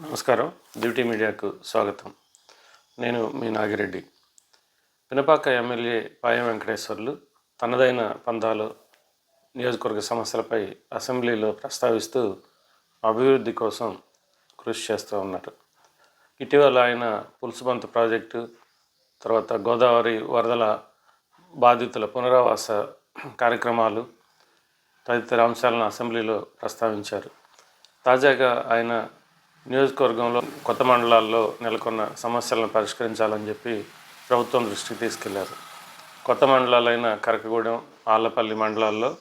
నమస్కారం. డ్యూటీ మీడియాకు స్వాగతం. నేను మీ నాగిరెడ్డి. పినపాక ఎమ్మెల్యే పాయం వెంకటేశ్వర్లు తనదైన పందాలు నియోజకవర్గ సమస్యలపై అసెంబ్లీలో ప్రస్తావిస్తూ అభివృద్ధి కోసం కృషి చేస్తూ ఉన్నారు. ఇటీవల ఆయన పులుసుబంత ప్రాజెక్టు తర్వాత గోదావరి వరదల బాధితుల పునరావాస కార్యక్రమాలు తదితర అంశాలను అసెంబ్లీలో ప్రస్తావించారు. తాజాగా ఆయన నియోజకవర్గంలో కొత్త మండలాల్లో నెలకొన్న సమస్యలను పరిష్కరించాలని చెప్పి ప్రభుత్వం దృష్టికి తీసుకెళ్ళారు. కొత్త మండలాలైన కరకగూడెం ఆళ్ళపల్లి మండలాల్లో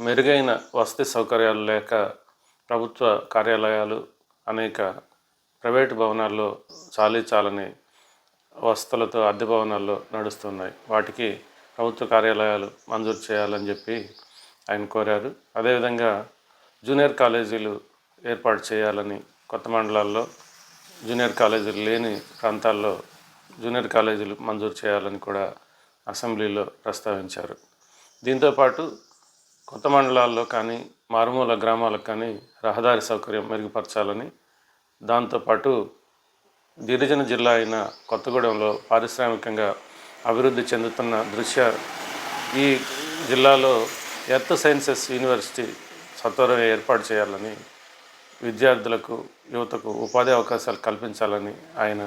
మెరుగైన వసతి సౌకర్యాలు లేక ప్రభుత్వ కార్యాలయాలు అనేక ప్రైవేటు భవనాల్లో చాలీ చాలని వసతులతో అద్దె భవనాల్లో నడుస్తున్నాయి. వాటికి ప్రభుత్వ కార్యాలయాలు మంజూరు చేయాలని చెప్పి ఆయన కోరారు. అదేవిధంగా జూనియర్ కాలేజీలు ఏర్పాటు చేయాలని కొత్త మండలాల్లో జూనియర్ కాలేజీలు లేని ప్రాంతాల్లో జూనియర్ కాలేజీలు మంజూరు చేయాలని కూడా అసెంబ్లీలో ప్రస్తావించారు. దీంతోపాటు కొత్త మండలాల్లో కానీ మారుమూల గ్రామాలకు కానీ రహదారి సౌకర్యం మెరుగుపరచాలని దాంతోపాటు గిరిజన జిల్లా అయిన కొత్తగూడెంలో పారిశ్రామికంగా అభివృద్ధి చెందుతున్న దృశ్య ఈ జిల్లాలో ఎర్త్ సైన్సెస్ యూనివర్సిటీ సత్వరం ఏర్పాటు చేయాలని విద్యార్థులకు యువతకు ఉపాధి అవకాశాలు కల్పించాలని ఆయన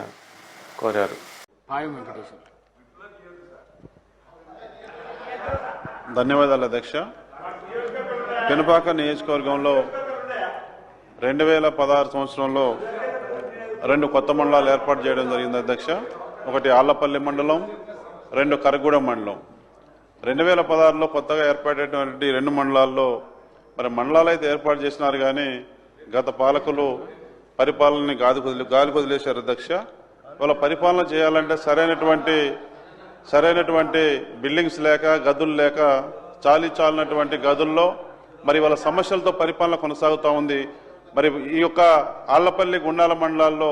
కోరారు. ధన్యవాదాలు అధ్యక్ష. పెనుపాక నియోజకవర్గంలో రెండు వేల పదహారు సంవత్సరంలో రెండు కొత్త మండలాలు ఏర్పాటు చేయడం జరిగింది అధ్యక్ష. ఒకటి ఆళ్ళపల్లి మండలం రెండు కరగూడెం మండలం. రెండు వేల పదహారులో కొత్తగా ఏర్పడేటువంటి రెండు మండలాల్లో మరి మండలాలు అయితే ఏర్పాటు చేసినారు కానీ గత పాలకులు పరిపాలనని గాది కుదిలి గాలి కుదిలేశారు అధ్యక్ష. వాళ్ళ పరిపాలన చేయాలంటే సరైనటువంటి సరైనటువంటి బిల్డింగ్స్ లేక గదులు లేక చాలీ చాలినటువంటి గదుల్లో మరి వాళ్ళ సమస్యలతో పరిపాలన కొనసాగుతూ ఉంది. మరి ఈ యొక్క ఆళ్ళపల్లి గుండాల మండలాల్లో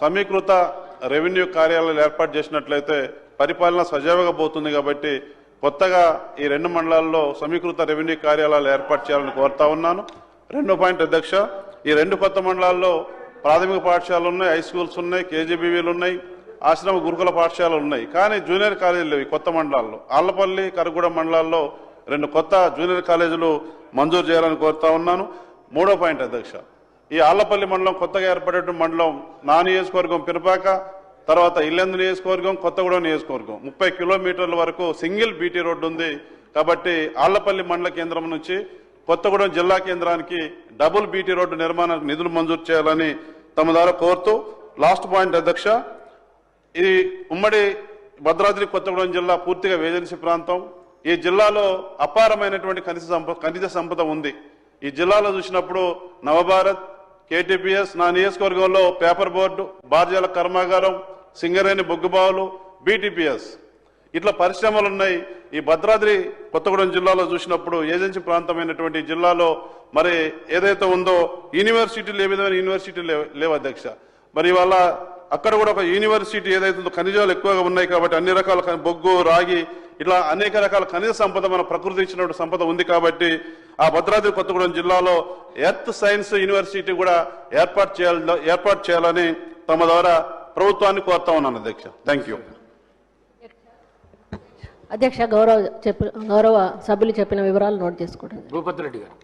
సమీకృత రెవెన్యూ కార్యాలయాలు ఏర్పాటు చేసినట్లయితే పరిపాలన సజావుగా పోతుంది కాబట్టి కొత్తగా ఈ రెండు మండలాల్లో సమీకృత రెవెన్యూ కార్యాలయాలు ఏర్పాటు చేయాలని కోరుతా ఉన్నాను. రెండో పాయింట్ అధ్యక్ష ఈ రెండు కొత్త మండలాల్లో ప్రాథమిక పాఠశాలలు ఉన్నాయి హై స్కూల్స్ ఉన్నాయి కేజీబీవీలు ఉన్నాయి ఆశ్రమ గురుకుల పాఠశాలలు ఉన్నాయి. కానీ జూనియర్ కాలేజీలు లేవు కొత్త మండలాల్లో. ఆళ్ళపల్లి కరగూడ మండలాల్లో రెండు కొత్త జూనియర్ కాలేజీలు మంజూరు చేయాలని కోరుతా ఉన్నాను. మూడో పాయింట్ అధ్యక్ష ఈ ఆళ్ళపల్లి మండలం కొత్తగా ఏర్పడే మండలం నా నియోజకవర్గం పిరపాక తర్వాత ఇల్లెందు నియోజకవర్గం కొత్తగూడెం నియోజకవర్గం. ముప్పై కిలోమీటర్ల వరకు సింగిల్ బీటీ రోడ్డు ఉంది. కాబట్టి ఆళ్ళపల్లి మండల కేంద్రం నుంచి కొత్తగూడెం జిల్లా కేంద్రానికి డబుల్ బీటీ రోడ్డు నిర్మాణానికి నిధులు మంజూరు చేయాలని తమ ద్వారా కోరుతూ లాస్ట్ పాయింట్ అధ్యక్ష ఇది ఉమ్మడి భద్రాద్రి కొత్తగూడెం జిల్లా పూర్తిగా వేజెన్సీ ప్రాంతం. ఈ జిల్లాలో అపారమైనటువంటి ఖనిజ సంపద ఖనిజ సంపద ఉంది. ఈ జిల్లాలో చూసినప్పుడు నవభారత్ కేటీపీఎస్ నా నియోజకవర్గంలో పేపర్ బోర్డు బార్జాల కర్మాగారం సింగరేణి బొగ్గుబావులు బీటీపీఎస్. ఇట్లా పరిశ్రమలు ఉన్నాయి. ఈ భద్రాద్రి కొత్తగూడెం జిల్లాలో చూసినప్పుడు ఏజెన్సీ ప్రాంతమైనటువంటి జిల్లాలో మరి ఏదైతే ఉందో యూనివర్సిటీలు ఏ విధమైన యూనివర్సిటీలు లేవు అధ్యక్ష. మరి ఇవాళ అక్కడ కూడా ఒక యూనివర్సిటీ ఏదైతే ఉందో ఖనిజాలు ఎక్కువగా ఉన్నాయి కాబట్టి అన్ని రకాల బొగ్గు రాగి ఇట్లా అనేక రకాల ఖనిజ సంపద మన ప్రకృతి ఇచ్చినటువంటి సంపద ఉంది కాబట్టి ఆ భద్రాద్రి కొత్తగూడెం జిల్లాలో ఎర్త్ సైన్స్ యూనివర్సిటీ కూడా ఏర్పాటు చేయాలి ఏర్పాటు చేయాలని తమ ద్వారా ప్రభుత్వాన్ని కోరుతా ఉన్నాను అధ్యక్ష. థ్యాంక్ యూ అధ్యక్ష గౌరవ చెప్పి గౌరవ సభ్యులు చెప్పిన వివరాలు నోట్ చేసుకోండి. భూపతి రెడ్డి గారు.